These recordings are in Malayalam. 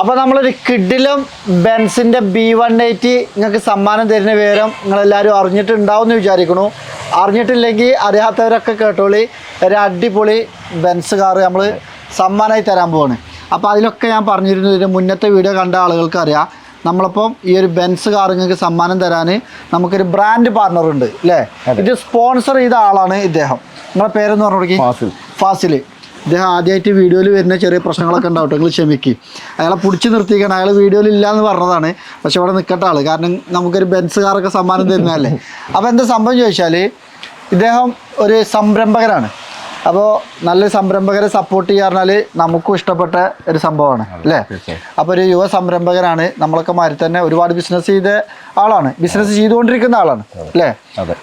അപ്പോൾ നമ്മളൊരു കിഡിലും ബെൻസിന്റെ ബി വൺ എയ്റ്റി നിങ്ങൾക്ക് സമ്മാനം തരുന്ന വിവരം നിങ്ങളെല്ലാവരും അറിഞ്ഞിട്ടുണ്ടാവും എന്ന് വിചാരിക്കണു അറിഞ്ഞിട്ടില്ലെങ്കിൽ അറിയാത്തവരൊക്കെ കേട്ടോളി. ഒരു അടിപൊളി ബെൻസ് കാറ് നമ്മൾ സമ്മാനമായി തരാൻ പോവാണ്. അപ്പോൾ അതിലൊക്കെ ഞാൻ പറഞ്ഞിരുന്നു ഇതിന്റെ മുന്നത്തെ വീഡിയോ കണ്ട ആളുകൾക്ക് അറിയാം. നമ്മളിപ്പം ഈ ഒരു ബെൻസ് കാർ നിങ്ങൾക്ക് സമ്മാനം തരാൻ നമുക്കൊരു ബ്രാൻഡ് പാർട്ണർ ഉണ്ട് അല്ലേ ഇത് സ്പോൺസർ ചെയ്ത ആളാണ് ഇദ്ദേഹം. നിങ്ങളെ പേരെന്ന് പറഞ്ഞു ഫാസിൽ. ഫാസിൽ ഇദ്ദേഹം ആദ്യമായിട്ട് വീഡിയോയിൽ വരുന്ന ചെറിയ പ്രശ്നങ്ങളൊക്കെ ഉണ്ടാവട്ടെ നിങ്ങൾ ക്ഷമിക്ക്. അയാളെ പിടിച്ച് നിർത്തിക്കണം അയാൾ വീഡിയോയിൽ ഇല്ല എന്ന് പറഞ്ഞതാണ്. പക്ഷെ ഇവിടെ നിൽക്കട്ടെ ആൾ. കാരണം നമുക്കൊരു ബെൻസ് കാറൊക്കെ സമ്മാനം തരുന്നതല്ലേ? അപ്പോൾ എന്താ സംഭവം ചോദിച്ചാൽ ഇദ്ദേഹം ഒരു സംരംഭകനാണ് അപ്പോൾ നല്ല സംരംഭകരെ സപ്പോർട്ട് ചെയ്യുക പറഞ്ഞാൽ നമുക്കും ഇഷ്ടപ്പെട്ട ഒരു സംഭവമാണ് അല്ലേ? അപ്പോൾ ഒരു യുവ സംരംഭകനാണ് നമ്മളൊക്കെ മാതിരി തന്നെ ഒരുപാട് ബിസിനസ് ചെയ്ത ആളാണ്. ബിസിനസ് ചെയ്തുകൊണ്ടിരിക്കുന്ന ആളാണ് അല്ലേ?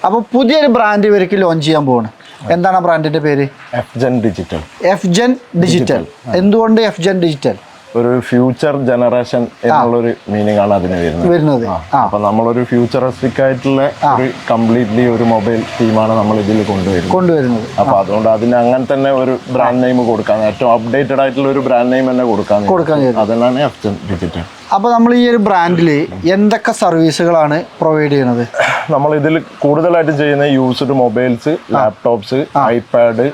അപ്പോൾ പുതിയൊരു ബ്രാൻഡ് ഇവർക്ക് ലോഞ്ച് ചെയ്യാൻ പോവാണ്. എന്താണ് ആ ബ്രാൻഡിന്റെ പേര്? F Gen Digital F Gen Digital എന്തുകൊണ്ട് എഫ് ജെൻ ഡിജിറ്റൽ ഒരു ഫ്യൂച്ചർ ജനറേഷൻ എന്നുള്ളൊരു മീനിങ് ആണ് അതിന് വരുന്നത്. വരുന്നത്. അപ്പൊ നമ്മളൊരു ഫ്യൂച്ചറിസ്റ്റിക് ആയിട്ടുള്ള ഒരു കംപ്ലീറ്റ്ലി ഒരു മൊബൈൽ ടീമാണ് നമ്മൾ ഇതിൽ കൊണ്ടുവരുന്നത്. കൊണ്ടുവരുന്നത്. അപ്പൊ അതുകൊണ്ട് അതിന് അങ്ങനെ തന്നെ ഒരു ബ്രാൻഡ് നെയിം കൊടുക്കാൻ ഏറ്റവും അപ്ഡേറ്റഡ് ആയിട്ടുള്ള ഒരു ബ്രാൻഡ് നെയിം തന്നെ കൊടുക്കാൻ കൊടുക്കാൻ അതെന്നാണ് എഫ് ഡിജിറ്റൽ അപ്പോൾ നമ്മൾ ഈ ഒരു ബ്രാൻഡിൽ എന്തൊക്കെ സർവീസുകളാണ് പ്രൊവൈഡ് ചെയ്യുന്നത്? നമ്മൾ ഇതിൽ കൂടുതലായിട്ട് ചെയ്യുന്ന യൂസ്ഡ് മൊബൈൽസ് ലാപ്ടോപ്സ് ഐപാഡ്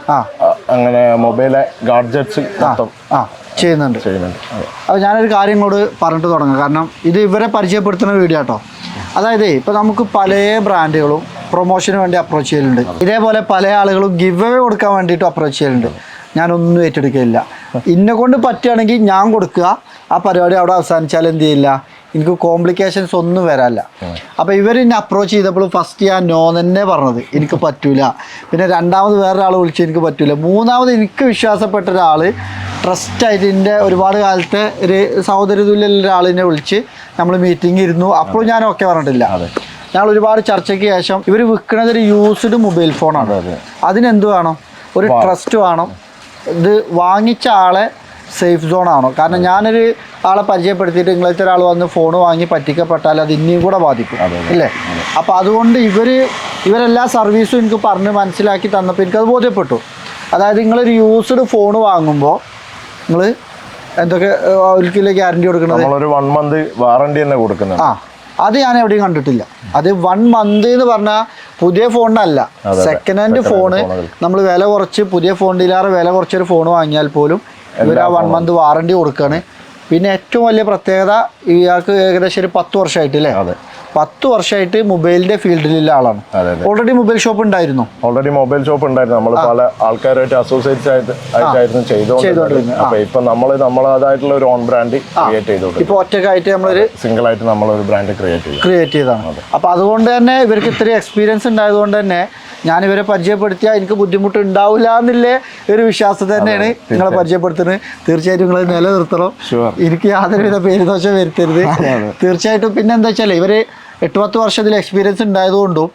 അങ്ങനെ മൊബൈൽ ഗാഡ്ജറ്റ്സ് മൊത്തം ആ. ചെയ്യുന്നുണ്ട്. ചെയ്യുന്നുണ്ട്. അപ്പോൾ ഞാനൊരു കാര്യം കൂടെ പറഞ്ഞിട്ട് തുടങ്ങാം. കാരണം ഇത് ഇവരെ പരിചയപ്പെടുത്തുന്ന വീഡിയോ കേട്ടോ അതായത് ഇപ്പോൾ നമുക്ക് പല ബ്രാൻഡുകളും പ്രൊമോഷന് വേണ്ടി അപ്രോച്ച് ചെയ്യലുണ്ട്. ഇതേപോലെ പല ആളുകളും ഗിവ് അവേ കൊടുക്കാൻ വേണ്ടിയിട്ട് അപ്രോച്ച് ചെയ്യലുണ്ട്. ഞാനൊന്നും ഏറ്റെടുക്കില്ല ഇന്നെ കൊണ്ട് പറ്റുകയാണെങ്കിൽ ഞാൻ കൊടുക്കുക. ആ പരിപാടി അവിടെ അവസാനിച്ചാൽ എന്ത് ചെയ്യില്ല? എനിക്ക് കോംപ്ലിക്കേഷൻസ് ഒന്നും വരാല്ല അപ്പോൾ ഇവർ എന്നെ അപ്രോച്ച് ചെയ്തപ്പോൾ ഫസ്റ്റ് ഞാൻ നോ തന്നെ പറഞ്ഞത്. എനിക്ക് പറ്റൂല. പിന്നെ രണ്ടാമത് വേറൊരാൾ വിളിച്ച് എനിക്ക് പറ്റൂല. മൂന്നാമത് എനിക്ക് വിശ്വാസപ്പെട്ട ഒരാൾ ട്രസ്റ്റായിട്ട് എന്റെ ഒരുപാട് കാലത്തെ ഒരു സഹോദര തുല്യുള്ള ഒരാളിനെ വിളിച്ച് നമ്മൾ മീറ്റിംഗ് ഇരുന്നു. അപ്പോഴും ഞാൻ ഓക്കെ പറഞ്ഞിട്ടില്ല. ഞങ്ങൾ ഒരുപാട് ചർച്ചയ്ക്ക് ശേഷം ഇവർ വിൽക്കുന്നത് ഒരു യൂസ്ഡ് മൊബൈൽ ഫോണാണ് അതെ. അതിനെന്ത് വേണം? ഒരു ട്രസ്റ്റ് വേണം. ഇത് വാങ്ങിച്ച ആളെ സേഫ് സോൺ ആണോ? കാരണം ഞാനൊരു ആളെ പരിചയപ്പെടുത്തിയിട്ട് നിങ്ങളത്തെ ഒരാൾ വന്ന് ഫോൺ വാങ്ങി പറ്റിക്കപ്പെട്ടാൽ അത് ഇനിയും കൂടെ ബാധിക്കും. അല്ലേ അപ്പോൾ അതുകൊണ്ട് ഇവർ ഇവരെല്ലാ സർവീസും എനിക്ക് പറഞ്ഞ് മനസ്സിലാക്കി തന്നപ്പോൾ എനിക്കത് ബോധ്യപ്പെട്ടു. അതായത് നിങ്ങളൊരു യൂസ്ഡ് ഫോൺ വാങ്ങുമ്പോൾ നിങ്ങൾ എന്തൊക്കെ ഒരിക്കലും ഗ്യാരണ്ടി കൊടുക്കുന്നത്? നമ്മളൊരു വൺ മന്ത് വാറണ്ടി തന്നെ കൊടുക്കുന്നത്. ആ. അത് ഞാൻ എവിടെയും കണ്ടിട്ടില്ല. അത് വൺ മന്ത് എന്ന് പറഞ്ഞാൽ പുതിയ ഫോണിനല്ല സെക്കൻഡ് ഹാൻഡ് ഫോണ് നമ്മൾ വില കുറച്ച് പുതിയ ഫോൺ ഫോണിലേറെ വില കുറച്ചൊരു ഫോൺ വാങ്ങിയാൽ പോലും ഇവർ ആ വൺ മന്ത് വാറണ്ടി കൊടുക്കുകയാണ് പിന്നെ ഏറ്റവും വലിയ പ്രത്യേകത ഇയാൾക്ക് ഏകദേശം ഒരു പത്ത് വർഷമായിട്ട് അല്ലേ? അതെ. പത്ത് വർഷമായിട്ട് മൊബൈലിന്റെ ഫീൽഡിലുള്ള ആളാണ്. ഓൾറെഡി മൊബൈൽ ഷോപ്പ് ഉണ്ടായിരുന്നു? ഓൾറെഡി മൊബൈൽ ഷോപ്പ് ഉണ്ടായിരുന്നു. നമ്മൾ പല ആൾക്കാരുമായിട്ട് അസോസിയേറ്റ് ആയിട്ട് ആയിട്ടായിരുന്നു ചെയ്തുകൊണ്ടിരുന്നത്. അപ്പൊ ഇപ്പൊ നമ്മൾ നമ്മളതായിട്ടുള്ള ഒരു ഓൺ ബ്രാൻഡ് ക്രിയേറ്റ് ചെയ്തോണ്ട് ഇപ്പൊ ഒറ്റക്കായിട്ട് നമ്മളൊരു സിംഗിൾ ആയിട്ട് നമ്മളൊരു ബ്രാൻഡ് ക്രിയേറ്റ് ചെയ്തു. ക്രിയേറ്റ് ചെയ്തതാണ്. അപ്പൊ അതുകൊണ്ട് തന്നെ ഇവർക്ക് ഇത്രയും എക്സ്പീരിയൻസ് ഉണ്ടായതുകൊണ്ട് തന്നെ ഞാൻ ഇവരെ പരിചയപ്പെടുത്തിയാൽ എനിക്ക് ബുദ്ധിമുട്ട് ഉണ്ടാവില്ല എന്നുള്ള ഒരു വിശ്വാസം തന്നെയാണ് നിങ്ങളെ പരിചയപ്പെടുത്തുന്നത്. തീർച്ചയായിട്ടും നിങ്ങൾ നിലനിർത്തണം. എനിക്ക് യാതൊരുവിധ പേരുദോഷം വരുത്തരുത്. തീർച്ചയായിട്ടും പിന്നെ എന്താ വെച്ചാൽ ഇവർ എട്ട് പത്ത് വർഷത്തിൽ എക്സ്പീരിയൻസ് ഉണ്ടായതുകൊണ്ടും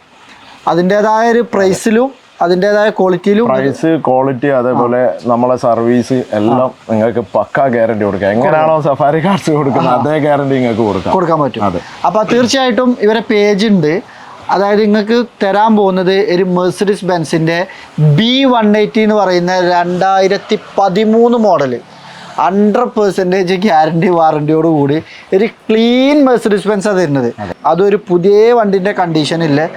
അതിന്റെതായ ഒരു പ്രൈസിലും അതിന്റെതായ ക്വാളിറ്റിയിലും പ്രൈസ് ക്വാളിറ്റി അതേപോലെ നമ്മളെ സർവീസ് എല്ലാം നിങ്ങൾക്ക് പക്കാ ഗ്യാരണ്ടി കൊടുക്കാം. എങ്ങനെയാണോ സഫാരി കാർഡ്സ് കൊടുക്കുന്നത് അതേ ഗ്യാരണ്ടി നിങ്ങൾക്ക് കൊടുക്കാം. കൊടുക്കാൻ പറ്റും. അതെ. അപ്പോൾ തീർച്ചയായിട്ടും ഇവരെ പേജ് ഉണ്ട്. അതായത് നിങ്ങൾക്ക് തരാൻ പോകുന്നത് ഒരു മെഴ്സിഡിസ് ബെൻസിന്റെ ബി വൺ എയ്റ്റി എന്ന് പറയുന്ന രണ്ടായിരത്തി പതിമൂന്ന് മോഡൽ ഹൺഡ്രഡ് പെർസെന്റേജ് ഗ്യാരണ്ടി വാറണ്ടിയോട് കൂടി ഒരു ക്ലീൻ മെഴ്സഡിസ് ബെൻസാണ് തരുന്നത്. അതൊരു പുതിയ വണ്ടിന്റെ കണ്ടീഷനില്ല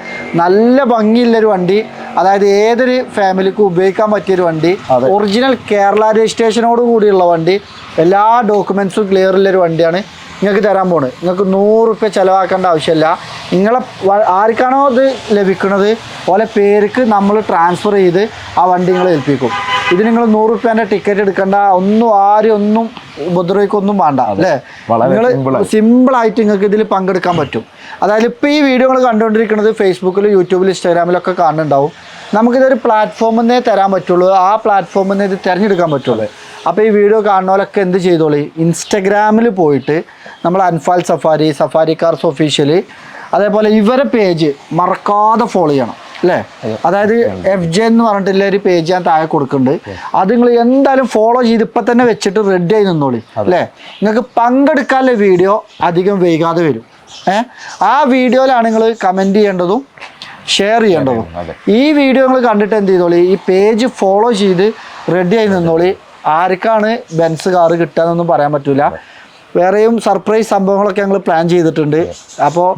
നല്ല ഭംഗിയുള്ളൊരു വണ്ടി. അതായത് ഏതൊരു ഫാമിലിക്ക് ഉപയോഗിക്കാൻ പറ്റിയൊരു വണ്ടി. ഒറിജിനൽ കേരള രജിസ്ട്രേഷനോട് കൂടിയുള്ള വണ്ടി. എല്ലാ ഡോക്യുമെൻസും ക്ലിയർ ഉള്ളൊരു വണ്ടിയാണ് നിങ്ങൾക്ക് തരാൻ പോണ് നിങ്ങൾക്ക് നൂറ് റുപ്യ ചിലവാക്കേണ്ട ആവശ്യമില്ല. നിങ്ങളെ ആർക്കാണോ ഇത് ലഭിക്കുന്നത് ഓലെ പേർക്ക് നമ്മൾ ട്രാൻസ്ഫർ ചെയ്ത് ആ വണ്ടി നിങ്ങളെ ഏൽപ്പിക്കും. ഇത് നിങ്ങൾ നൂറ് റുപ്യേന്റെ ടിക്കറ്റ് എടുക്കണ്ട. ഒന്നും ആരും ഒന്നും ഉപദ്രവിക്കൊന്നും വേണ്ട അല്ലേ? നിങ്ങൾ സിമ്പിൾ ആയിട്ട് സിമ്പിളായിട്ട് നിങ്ങൾക്ക് ഇതിൽ പങ്കെടുക്കാൻ പറ്റും. അതായത് ഇപ്പോൾ ഈ വീഡിയോ നിങ്ങൾ കണ്ടുകൊണ്ടിരിക്കുന്നത് ഫേസ്ബുക്കിലും യൂട്യൂബിലും ഇൻസ്റ്റാഗ്രാമിലൊക്കെ കാണുന്നുണ്ടാവും. നമുക്കിതൊരു പ്ലാറ്റ്ഫോമിൽ നിന്നേ തരാൻ പറ്റുള്ളൂ. ആ പ്ലാറ്റ്ഫോമിൽ നിന്ന് ഇത് തിരഞ്ഞെടുക്കാൻ പറ്റുള്ളൂ. അപ്പോൾ ഈ വീഡിയോ കാണുന്നവരൊക്കെ എന്ത് ചെയ്തോളി? ഇൻസ്റ്റഗ്രാമിൽ പോയിട്ട് നമ്മൾ Anfal Safari Safari cars official അതേപോലെ ഇവരെ പേജ് മറക്കാതെ ഫോളോ ചെയ്യണം. അല്ലേ? അതായത് എഫ് ജെ എന്ന് പറഞ്ഞിട്ടുള്ള ഒരു പേജ് ഞാൻ താഴെ കൊടുക്കുന്നുണ്ട്. അത് നിങ്ങൾ എന്തായാലും ഫോളോ ചെയ്ത് ഇപ്പം തന്നെ വെച്ചിട്ട് റെഡി ആയി നിന്നോളി അല്ലേ? നിങ്ങൾക്ക് പങ്കെടുക്കാനുള്ള വീഡിയോ അധികം വൈകാതെ വരും. ഏ? ആ വീഡിയോയിലാണ് നിങ്ങൾ കമന്റ് ചെയ്യേണ്ടതും ഷെയർ ചെയ്യേണ്ടതും. ഈ വീഡിയോ നിങ്ങൾ കണ്ടിട്ട് എന്ത് ചെയ്തോളി ഈ പേജ് ഫോളോ ചെയ്ത് റെഡി ആയി നിന്നോളി. ആർക്കാണ് ബെൻസ് കാറ് കിട്ടുകയെന്നൊന്നും പറയാൻ പറ്റില്ല വേറെയും സർപ്രൈസ് സംഭവങ്ങളൊക്കെ ഞങ്ങൾ പ്ലാൻ ചെയ്തിട്ടുണ്ട്. അപ്പോൾ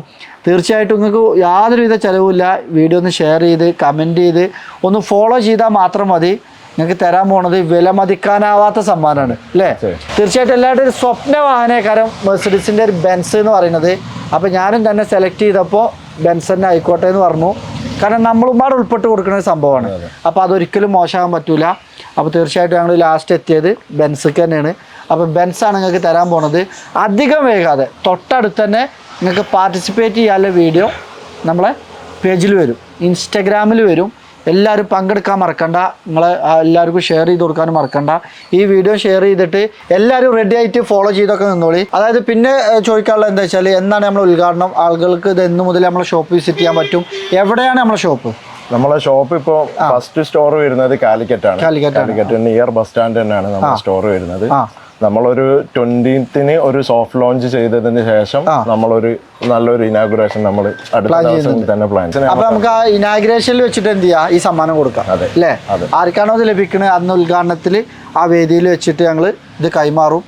തീർച്ചയായിട്ടും നിങ്ങൾക്ക് യാതൊരുവിധ ചിലവുമില്ല. വീഡിയോ ഒന്ന് ഷെയർ ചെയ്ത് കമന്റ് ചെയ്ത് ഒന്ന് ഫോളോ ചെയ്താൽ മാത്രം മതി. നിങ്ങൾക്ക് തരാൻ പോണത് വില മതിക്കാനാവാത്ത സമ്മാനമാണ് അല്ലേ? തീർച്ചയായിട്ടും എല്ലാവരുടെ ഒരു സ്വപ്ന വാഹനക്കാരം മെഴ്സഡീസിന്റെ ഒരു ബെൻസ് എന്ന് പറയുന്നത്. അപ്പോൾ ഞാനും തന്നെ സെലക്ട് ചെയ്തപ്പോൾ ബെൻസ് തന്നെ ആയിക്കോട്ടെ എന്ന് പറഞ്ഞു. കാരണം നമ്മളുമാട് ഉൾപ്പെട്ട് കൊടുക്കുന്ന ഒരു സംഭവമാണ്. അപ്പോൾ അതൊരിക്കലും മോശമാകാൻ പറ്റൂല. അപ്പോൾ തീർച്ചയായിട്ടും ഞങ്ങൾ ലാസ്റ്റ് എത്തിയത് ബെൻസ് തന്നെയാണ്. അപ്പോൾ ബെൻസാണ് നിങ്ങൾക്ക് തരാൻ പോണത്. അധികം വേഗാതെ തൊട്ടടുത്ത് തന്നെ നിങ്ങൾക്ക് പാർട്ടിസിപ്പേറ്റ് ചെയ്യാനുള്ള വീഡിയോ നമ്മളെ പേജിൽ വരും. ഇൻസ്റ്റഗ്രാമിൽ വരും. എല്ലാവരും പങ്കെടുക്കാൻ മറക്കണ്ട. നിങ്ങൾ എല്ലാവർക്കും ഷെയർ ചെയ്ത് കൊടുക്കാനും മറക്കണ്ട. ഈ വീഡിയോ ഷെയർ ചെയ്തിട്ട് എല്ലാവരും റെഡി ആയിട്ട് ഫോളോ ചെയ്തൊക്കെ നിന്നോളി. അതായത് പിന്നെ ചോദിക്കാനുള്ളത് എന്താ വെച്ചാൽ എന്നാണ് നമ്മൾ ഉദ്ഘാടനം? ആളുകൾക്ക് ഇത് എന്ന് മുതൽ നമ്മളെ ഷോപ്പ് വിസിറ്റ് ചെയ്യാൻ പറ്റും. എവിടെയാണ് നമ്മളെ ഷോപ്പ് നമ്മളെ ഷോപ്പ് ഇപ്പോൾ ഫസ്റ്റ് സ്റ്റോർ വരുന്നത് കാലിക്കറ്റ് ആണ് കാലിക്കറ്റ് നിയർ ബസ് സ്റ്റാൻഡ് തന്നെയാണ് നമ്മുടെ സ്റ്റോർ വരുന്നത്. നമ്മളൊരു ട്വന്റീത്തിന് ഒരു സോഫ്റ്റ് ലോഞ്ച് ചെയ്തതിന് ശേഷം നമ്മളൊരു നല്ലൊരു ഇനാഗുറേഷൻ നമ്മൾ അടുത്ത ദിവസം തന്നെ പ്ലാൻ അപ്പൊ നമുക്ക് ആ ഇനാഗുറേഷനിൽ വെച്ചിട്ട് എന്ത് ചെയ്യാം? ഈ സമ്മാനം കൊടുക്കാം. അല്ലേ. ആർക്കാണോ ഇത് ലഭിക്കുന്നത് അന്ന് ഉദ്ഘാടനത്തിൽ ആ വേദിയിൽ വെച്ചിട്ട് ഞങ്ങൾ ഇത് കൈമാറും.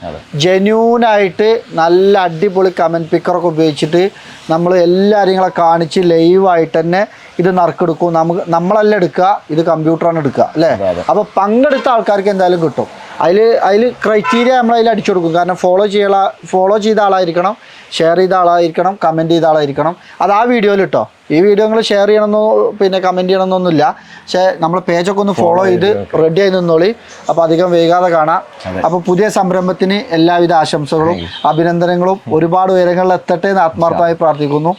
ജെന്യൂൻ ആയിട്ട് നല്ല അടിപൊളി കമന്റ് പിക്കറൊക്കെ ഉപയോഗിച്ചിട്ട് നമ്മൾ എല്ലാ കാര്യങ്ങളെ കാണിച്ച് ലൈവായിട്ട് തന്നെ ഇത് നറുക്കെടുക്കും. നമുക്ക് നമ്മളല്ല എടുക്കുക ഇത് കമ്പ്യൂട്ടറാണ് എടുക്കുക അല്ലേ? അപ്പൊ അപ്പോൾ പങ്കെടുത്ത ആൾക്കാർക്ക് എന്തായാലും കിട്ടും. അതിൽ അതിൽ ക്രൈറ്റീരിയ നമ്മൾ അതിൽ അടിച്ചു കൊടുക്കും. കാരണം ഫോളോ ചെയ്യല ഫോളോ ചെയ്ത ആളായിരിക്കണം ഷെയർ ചെയ്ത ആളായിരിക്കണം കമന്റ് ചെയ്ത ആളായിരിക്കണം. അത് ആ വീഡിയോയിൽ ഇട്ടോ ഈ വീഡിയോ നിങ്ങൾ ഷെയർ ചെയ്യണമെന്നോ പിന്നെ കമന്റ് ചെയ്യണമെന്നൊന്നുമില്ല പക്ഷേ നമ്മൾ പേജൊക്കെ ഒന്ന് ഫോളോ ചെയ്ത് റെഡി ആയി നിന്നോളി. അപ്പോൾ അധികം വേഗാതെ കാണാം. അപ്പോൾ പുതിയ സംരംഭത്തിന് എല്ലാവിധ ആശംസകളും അഭിനന്ദനങ്ങളും ഒരുപാട് ഉയരങ്ങളിൽ എത്തട്ടെ എന്ന് ആത്മാർത്ഥമായി പ്രാർത്ഥിക്കുന്നു.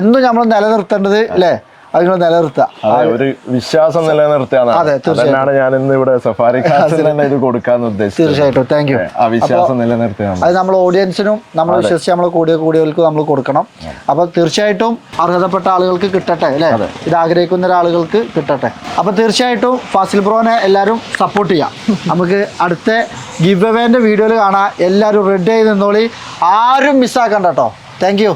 എന്നും നമ്മൾ നിലനിർത്തേണ്ടത് അല്ലേ? അത് നിങ്ങൾ നിലനിർത്തുക. ഒരു വിശ്വാസം നിലനിർത്തുകയാണ്. അതെ, തീർച്ചയായിട്ടും. ഞാൻ ഇന്ന് ഇവിടെ സഫാരി ഇത് കൊടുക്കാൻ ഉദ്ദേശിച്ചത്. തീർച്ചയായിട്ടും. താങ്ക് യു ആ വിശ്വാസം നിലനിർത്തുകയാണ് അത് നമ്മൾ ഓഡിയൻസിനും നമ്മൾ വിശ്വസിച്ച് നമ്മൾ കൂടിയ കൂടിയവർക്ക് നമ്മൾ കൊടുക്കണം. അപ്പോൾ തീർച്ചയായിട്ടും അർഹതപ്പെട്ട ആളുകൾക്ക് കിട്ടട്ടെ അല്ലേ? ഇത് ആഗ്രഹിക്കുന്ന ഒരാളുകൾക്ക് കിട്ടട്ടെ. അപ്പോൾ തീർച്ചയായിട്ടും ഫാസിൽ ബ്രോനെ എല്ലാവരും സപ്പോർട്ട് ചെയ്യാം. നമുക്ക് അടുത്ത ഗിവ് അവേന്റെ വീഡിയോയിൽ കാണാം. എല്ലാവരും റെഡി ആയി നിന്നോളി. ആരും മിസ്സാക്കണ്ട കേട്ടോ താങ്ക് യു